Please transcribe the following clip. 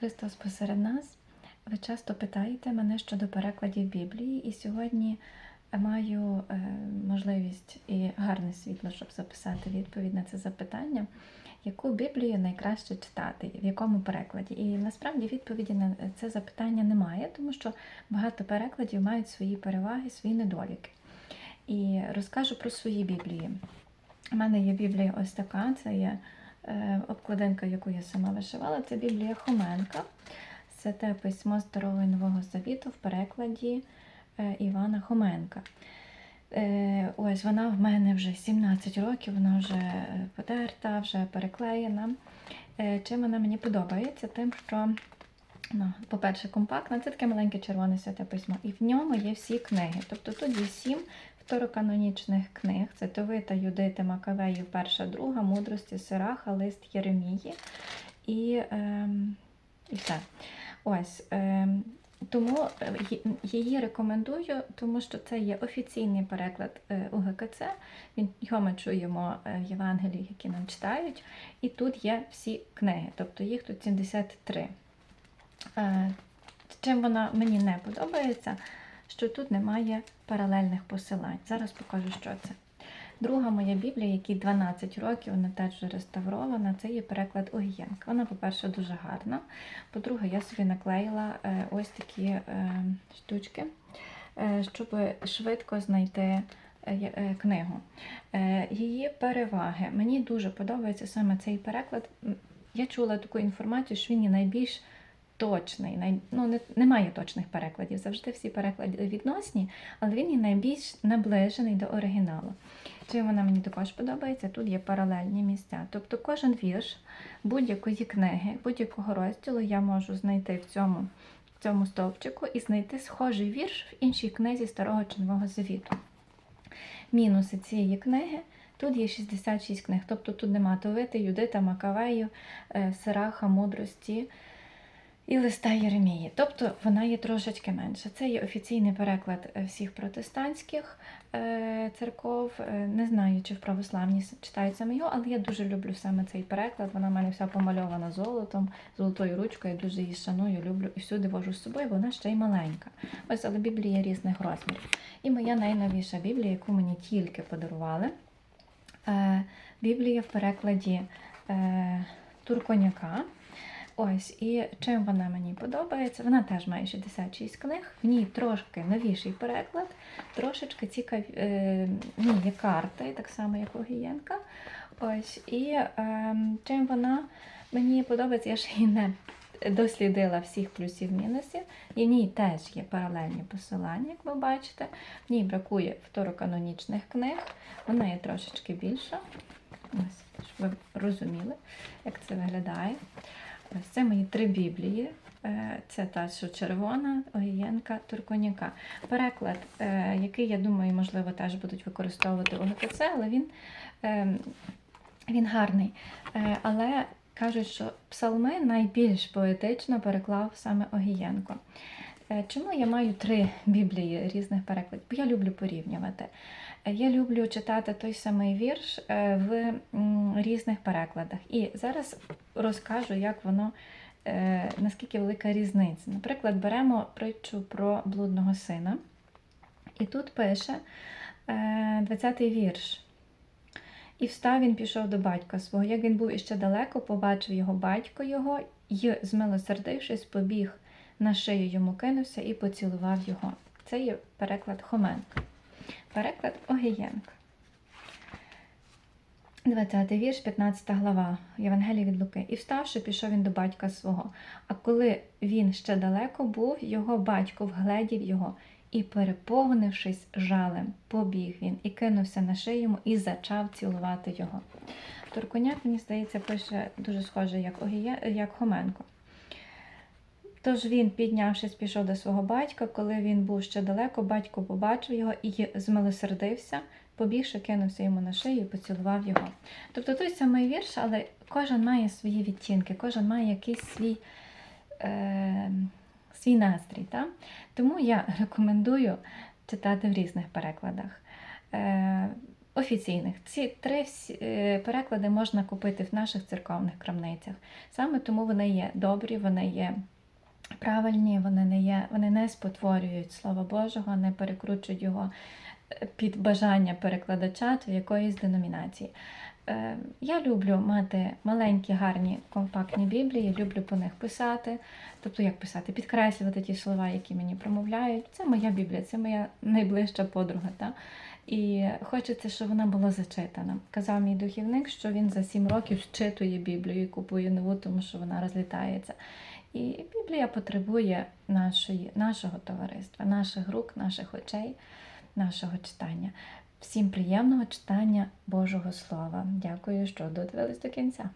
Христос посеред нас. Ви часто питаєте мене щодо перекладів Біблії, і сьогодні маю е, можливість і гарне світло, щоб записати відповідь на це запитання, яку Біблію найкраще читати, в якому перекладі. І насправді відповіді на це запитання немає, тому що багато перекладів мають свої переваги, свої недоліки. І розкажу про свої Біблії. У мене є Біблія ось така, це є обкладинка, яку я сама вишивала, це Біблія Хоменка. Це те письмо Старого і Нового Завіту в перекладі е, Івана Хоменка. Е, Ось вона в мене вже 17 років, вона вже потерта, вже переклеєна. Е, Чим вона мені подобається? Тим, що, ну, по-перше, компактна, це таке маленьке червоне святе письмо, і в ньому є всі книги. Тобто тут є сім второканонічних книг: це Товита, Юдити, Макавеїв, перша, друга, мудрості, Сираха, лист Єремії і, ем, і все. Ось. Ем, тому е, її рекомендую, тому що це є офіційний переклад е, УГКЦ. Його ми чуємо е, в Євангелії, які нам читають. І тут є всі книги, тобто їх тут 73. Е, Чим вона мені не подобається, що тут немає паралельних посилань. Зараз покажу, що це. Друга моя Біблія, якій 12 років, вона теж реставрована, це є переклад Огієнка. Вона, по-перше, дуже гарна. По-друге, я собі наклеїла е, ось такі е, штучки, е, щоб швидко знайти книгу. Її переваги. Мені дуже подобається саме цей переклад. Я чула таку інформацію, що він є найбільш точний. Ну, не, немає точних перекладів. Завжди всі переклади відносні, але він є найбільш наближений до оригіналу. Чим вона мені також подобається, тут є паралельні місця. Тобто кожен вірш будь-якої книги, будь-якого розділу я можу знайти в цьому, в цьому стовпчику і знайти схожий вірш в іншій книзі Старого чи Нового Завіту. Мінуси цієї книги. Тут є 66 книг, тобто тут нема Товити, Юдита, Макавею, е, Сираха, мудрості і листа Єремії. Тобто вона є трошечки менша. Це є офіційний переклад е, всіх протестантських е, церков. Е, Не знаю, чи в православній читають саме його, але я дуже люблю саме цей переклад. Вона в мене вся помальована золотом, золотою ручкою. Я дуже її шаную, люблю і всюди вожу з собою, вона ще й маленька. Ось, але Біблія різних розмірів. І моя найновіша Біблія, яку мені тільки подарували. Біблія в перекладі Турконяка. Ось, і чим вона мені подобається? Вона теж має 66 книг, в ній трошки новіший переклад, трошечки цікаві, е, є карти, так само, як у Гієнка. Ось, і е, чим вона мені подобається, я ж її не дослідила всіх плюсів-мінусів. І в ній теж є паралельні посилання, як ви бачите. В ній бракує второканонічних книг, вона є трошечки більша. Ось, щоб ви розуміли, як це виглядає. Це мої три біблії. Е, Це та, що червона, Огієнка, Турконяка. Переклад, е, який, я думаю, можливо, теж будуть використовувати у ГПЦ, але він, е, він гарний. Але кажуть, що псалми найбільш поетично переклав саме Огієнко. Е, Чому я маю три біблії різних перекладів? Бо я люблю порівнювати. Е, Я люблю читати той самий вірш е, в різних перекладах. І зараз розкажу, як воно, наскільки велика різниця. Наприклад, беремо притчу про блудного сина. І тут пише е, 20-й вірш. І встав він пішов до батька свого. Як він був іще далеко, побачив його батько його, і, змилосердившись, побіг на шию йому кинувся і поцілував його. Це є переклад Хоменка. Переклад Огієнка. 20 вірш, 15 глава Євангелія від Луки. І вставши, пішов він до батька свого. А коли він ще далеко був, його батько вгледів його і, переповнившись жалем, побіг він і кинувся на шию йому і зачав цілувати його. Турконяк, мені здається, пише дуже схоже, як, Огіє... як Хоменко. Тож він, піднявшись, пішов до свого батька. Коли він був ще далеко, батько побачив його і змилосердився, побігши, кинувся йому на шию і поцілував його. Тобто той самий вірш, але кожен має свої відтінки, кожен має якийсь свій, е, свій настрій. Та? Тому я рекомендую читати в різних перекладах. Е, офіційних. Ці три всі, е, переклади можна купити в наших церковних крамницях. Саме тому вони є добрі, вони є правильні, вони не є, вони не спотворюють Слова Божого, не перекручують його е, під бажання перекладача чи якоїсь деномінації. Е, Я люблю мати маленькі, гарні, компактні біблії, люблю по них писати. Тобто, як писати, підкреслювати ті слова, які мені промовляють. Це моя біблія, це моя найближча подруга. Та? І хочеться, щоб вона була зачитана. Казав мій духівник, що він за сім років зчитує Біблію і купує нову, тому що вона розлітається. І Біблія потребує нашої, нашого товариства, наших рук, наших очей, нашого читання. Всім приємного читання Божого Слова. Дякую, що додивились до кінця.